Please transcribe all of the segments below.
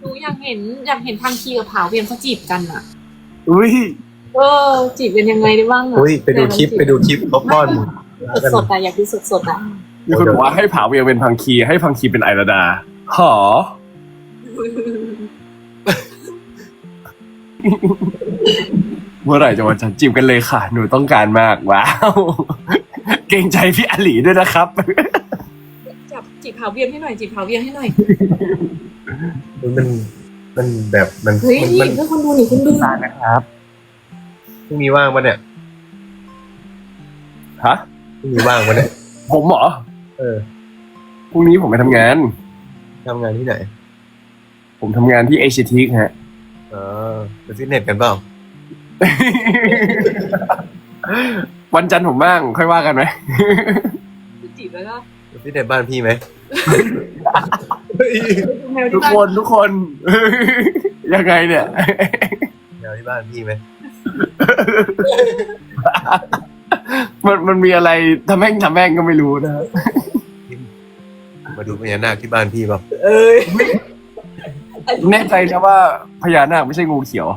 หนูอยากเห็นอยากเห็นพังคีกับผาเวียงเขาจีบกันอะอุ้ยเออ จีบกันยังไงได้บ้างอะอุ้ยไปดูคลิปไปดูคลิปเขาป้อนหมูสดๆอะอยากดูสดๆอะมีคนบอกว่าให้ผาเวียงเป็นพังคีให้พังคีเป็นไอราดาหอเมื่อไหร่จะวันจันทร์จีบกันเลยค่ะ หนูต้องการมาก ว้าว เกรงใจพี่อลีด้วยนะครับ จับจีบผาเวียงให้หน่อยจีบผาเวียงให้หน่อย มันมันแบบมันเฮ้ยมันนี่มันเพื่อคนดูหนิคุณดูได้นะครับพรุ่งนี้ว่างปะเนี่ยฮะพรุ่งนี้ว่างปะเนี่ย ผมเหรอเออพรุ่งนี้ผมไปทำงาน ทำงานที่ไหนผมทำงานที่เอเชียทีกฮะอ๋อไปฟิตเนสกันเปล่า วันจันทร์ผมบ้าง ค่อยว่ากันไหมจีบแล้วก็ไปฟิตเนสบ้านพี่ไหมดู แมวทุที่กบ้าคนนทุกคน ยังไงเนี่ยแนวที่บ้านพี่ไหมมันมันมีอะไรทำแม่งทำแม่งก็ไม่รู้นะครับมาดูพญานาคที่บ้านพี่เปล่าเอ้ยแน่ใจนะว่าพญานาคไม่ใช่งูเขียว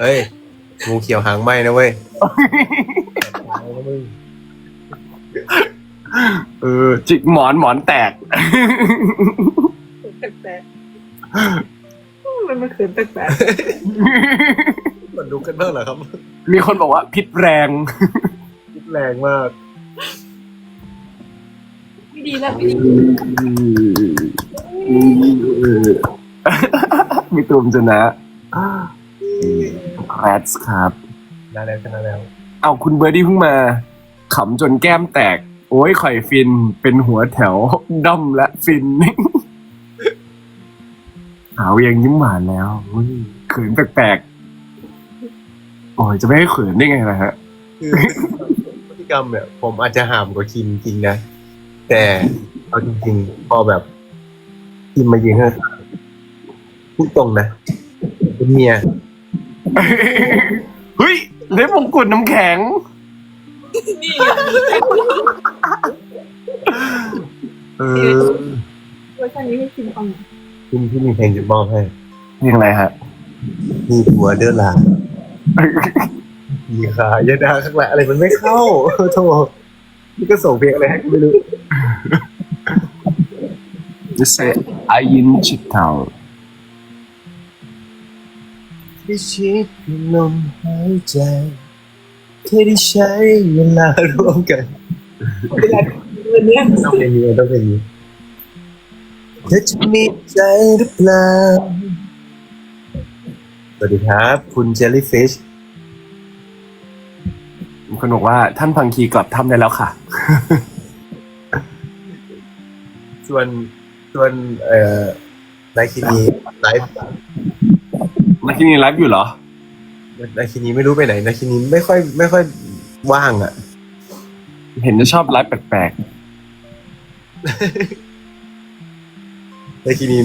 เฮ้ยงูเขียวหางไหมนะเว้ยเออจิกหมอนหมอนแตก แปลกๆมันมาเขินแปลกมันดูกันบ้างเหรอครับมีคนบอกว่าพิษแรง คิดแรงมากๆไม่ดีแล้วไม่ดีมีตูมชนะแรดครับ ได้แล้วชนะแล้ว เอาคุณเบอร์ดี้เพิ่งมาขำจนแก้มแตก โอ้ยข่อยฟินเป็นหัวแถวด้อมและฟิน หาวยังยิ้มหวานแล้วอุ้ยเขินแปลกๆโอ้ยจะไม่ให้เขินได้ไงล่ะฮะคือพฤติกรรมเนี่ยผมอาจจะห่ามกว่าคิมจริงนะแต่เอาจริงๆพอแบบคิมมายิงให้พูดตรงนะเป็นเมียเฮ้ยเล็บมงกุฎน้ำแข็ง นี่เออเวอร์ชันนี้ให้คิมฟัง คิมที่มีเพลงจะมอบให้ยังไงฮะมีหัวเดือดลามีขายาดาข้างหลังอะไรมันไม่เข้าโธ่นี่ก็ส่งเพลงอะไรให้กูไม่รู้ จะเซอายินชิดเทาที่ชิดลมหายใจแค่ได้ใช้เวลาร่วมกันวันเนี้ยต้องเพลงนี้ต้องเพลงนี้ เธอจะมีใจหรือเปล่า สวัสดีครับ คุณเจลลี่ฟิชมีคนบอกว่าท่านพังคีกลับถ้ำได้แล้วค่ะ ส่วนส่วนเอ่อไลคินีไลฟ์มาที่นี่ไลฟ์อยู่เหรอไลคินีไม่รู้ไปไหนไลคินีไม่ค่อย ไม่ค่อยว่างอะ เห็นจะชอบไลฟ์แปลก ไลคินี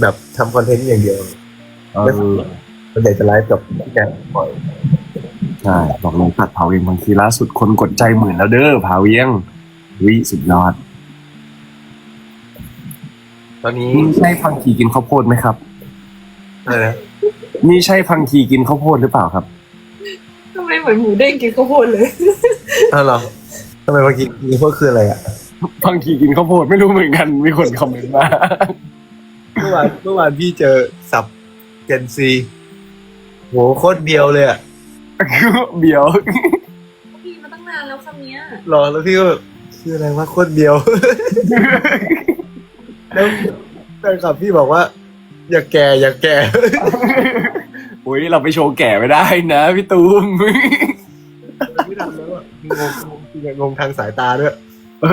แบบทำคอนเทนต์อย่างเดียวๆเออส่วนใหญ่จะไลฟ์กับพี่แกบ่อยใช่บอกลงตัดเผาเวียงบางทีล่าสุดคนกดใจหมื่นแล้วเด้อเผาเวียงวิสุดยอด ตอนนี้นี่ใช่พังคีกินข้าวโพดไหมครับอะไรนะนี่ใช่พังคีกินข้าวโพดหรือเปล่าครับทำไมเหมือนหมูเด้งกินข้าวโพดเลย อ้าวเหรอทำไมเมื่อกี้นี่พวกคืออะไรอะ พังคีกินข้าวโพดไม่รู้เหมือนกัน มีคนคอมเมนต์มา เมื่อวานเมื่อวานพี่เจอสับเจนซีโหโคตรเดียวเลยอะเบียว พี่มาตั้งนานแล้วคำเนี้ยรอแล้วพี่ก็แบบคืออะไรวะโคตรเดียว แล้วแฟนคลับพี่บอกว่า อย่าแก่อย่าแก่อุ้ยเราไปโชว์แก่ไม่ได้นะพี่ตูม ไม่ทันแล้วอะงงงงงงทางสายตาด้วย เ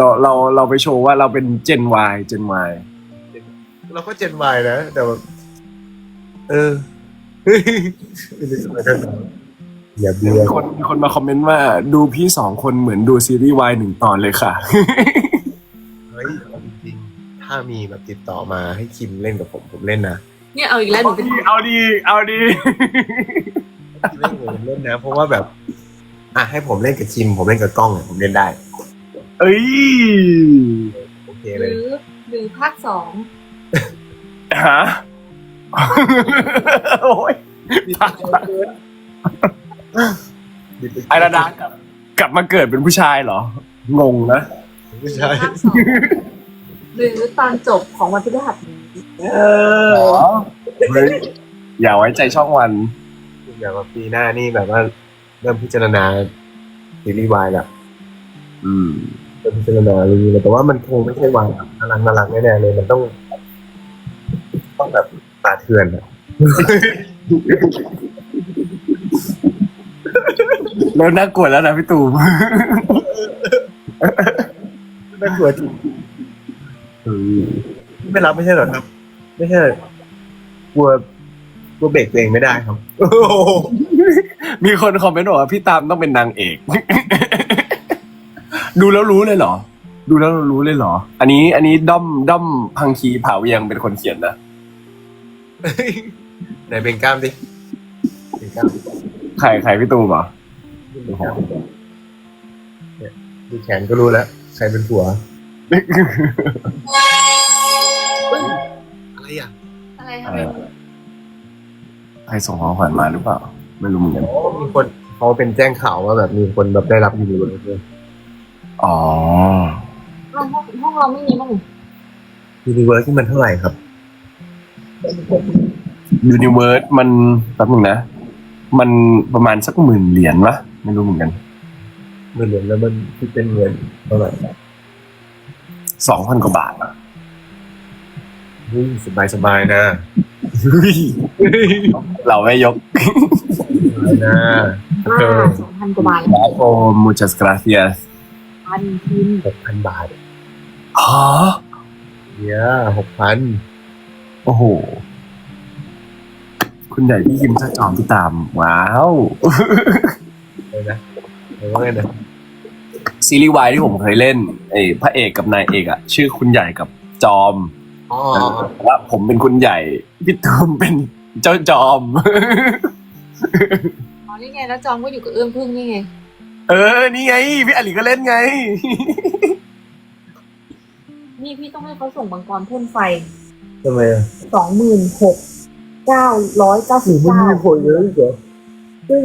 ราเราเราไปโชว์ว่าเราเป็นเจน Y เจน Y เราก็เจนวายนะ แต่แบบเออ ไม่รู้จะไปทางไหนอย่าเบียมีร์คนมีคนมาคอมเมนต์ว่าดูพี่สองคนเหมือนดูซีรีส์ Y หนึ่งตอนเลยค่ะ เฮ้ยเอาจริงๆถ้ามีแบบติดต่อมาให้คิมเล่นกับผมผมเล่นนะเนี่ยเอาอีกแล้วหนูเป็นเอาดี เอาดี คิมเล่นกับผมเล่นนะ เพราะว่าแบบ อะให้ผมเล่นกับคิม ผมเล่นกับกล้องเนี่ยผมเล่นได้ เอ้ยโอเคหเลยรือหรือภาคสองฮะ โอ้ยไอราดากลับกลับมาเกิดเป็นผู้ชายเหรอ งงนะ ไม่ใช่ภาคสองหรือตอนจบของวันพฤหัสนี้เออเฮ้ยอย่าไว้ใจช่องวันอย่างว่าปีหน้านี่แบบว่าเริ่มพิจารณาซีรีส์วายแล้วอืม เริ่มพิจารณาเรื่องนี้แล้วแต่ว่ามันคงไม่ใช่วายแบบน่ารักน่ารักแน่ๆเลย มันต้อง ต้องแบบตาเถื่อนอะเริ่มน่ากลัวแล้วนะพี่ตูมน่ากลัวจริงไม่รับไม่ใช่เหรอครับ ไม่ใช่กลัวกลัวเบรกตัวเองไม่ได้ครับ มีคนคอมเมนต์บอกว่าพี่ตามต้องเป็นนางเอก ดูแล้วรู้เลยเหรอ ดูแล้วรู้เลยเหรอ อันนี้อันนี้ด้อมด้อมพังคีเผาเวียงเป็นคนเขียนนะไหนเบ่งกล้ามดิเบ่งกล้ามใครใครพี่ตูมเหรอเบ่งกล้ามเนี่ยดูแขนก็รู้แล้ว ใครเป็นผัวอะไรอะอะไรทำไมใครส่งของขวัญมาหรือเปล่า ไม่รู้เหมือนกันอ๋อมีคนเขาเป็นแจ้งข่าวว่าแบบมีคนแบบได้รับยูนิเวอร์ส อ๋อห้องห้องห้องเราไม่มีมั้งยูนิเวอร์สที่มันเท่าไหร่ครับยูนิเวิร์สมันแป๊บหนึงนะ มันประมาณสักหมื่นเหรียญวะไม่รู้เหมือนกันเงินเหรียญแล้วมันคิดเป็นเงินเท่าไหร่สองพันกว่าบาทอะสบายสบายๆนะเราไม่ยก สบายนะโอเคอ่าสองพันกว่าบาทโอ้ muchas gracias พันพิมพ์หกพันบาทฮะเนี่ยหกพันโอ้โห คุณใหญ่พี่ยิมจะจอมพี่ตาม ว้าว เลยนะเลยว่าไงนะซีรีส์วายที่ผมเคยเล่นไอ้พระเอกกับนายเอกอะชื่อคุณใหญ่กับจอมอ๋อแต่ว่าผมเป็นคุณใหญ่พี่ตูมเป็นเจ้าจอม อ๋อนี่ไงแล้วจอมก็อยู่กับเอื้อมพึ่งนี่ไง เออ นี่ไง พี่อลิก็เล่นไง นี่พี่ต้องให้เขาส่งบังกรพ่นไฟทำไมอะสองหมื่นหกเก้าร้อยเก้าหนูสิบมันเก้ามีคนเยอะอีกเหรอซึ่ง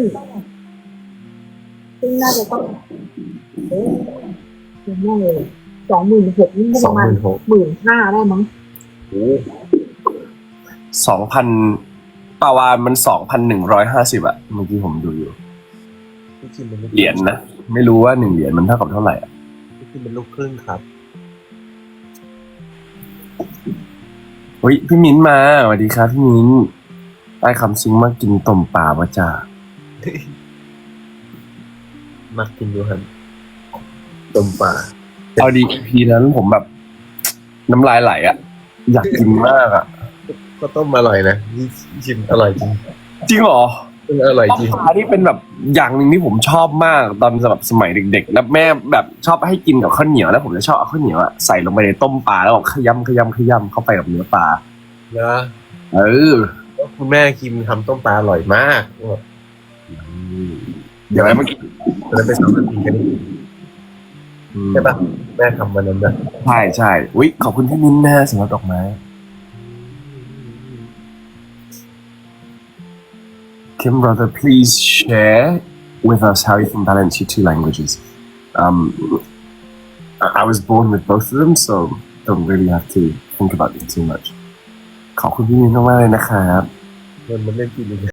ซึ่งน่าจะต้องเอ๊ะเยอะเลยสองหมื่นหกนี่ก็สปองระมาหณมื่นหกหมื่นห้าได้มั้งสองพันปาวานมันสองพันหนึ่งร้อยห้าสิบอะเมื่อกี้ผมดูอยู่ พี่คิมเป็นลูกเหรียญนะ ไม่รู้ว่าหนึ่งเหรียญมันเท่ากับเท่าไหร่อะพี่คิมเป็นลูกครึ่งครับเฮ้ยพี่มิ้นมาสวัสดีครับพี่มิ้นได้คำซึ้งมากินต้มปลาวะจ้ามักกินดูครับต้มปลาเอาดีพีนั้นผมแบบ น้ำลายไหลอะอยากกินมากอะก็ต้มอร่อยนะนี่ชิมอร่อยจริงจริงเหรอต้ม อร่อยต้มจริงปลาที่เป็นแบบอย่างหนึ่งที่ผมชอบมากตอนแบบสมัยเด็ก ๆ แล้วแม่แบบชอบให้กินกับข้าวเหนียวแล้วผมจะชอบเอาข้าวเหนียวอะใส่ลงไปในต้มปลาแล้วแบบขยำขยำขยำเข้าไปกับเนื้อปลานะเออคุณแม่คิมทำต้มปลาอร่อยมากเดี๋ยวไอ้เมื่อกี้แล้วไปสองนาทีกันใช่ปะแม่ทำวันนั้นนะใช่ใช่อุ้ยขอบคุณพี่มิ้นนะสำหรับดอกไม้ Kim brother please share with us how you can balance your two languages um I I was born with both of them so don't really have to think about it too much ขอบคุณพี่มิ้นมากๆเลยนะครับ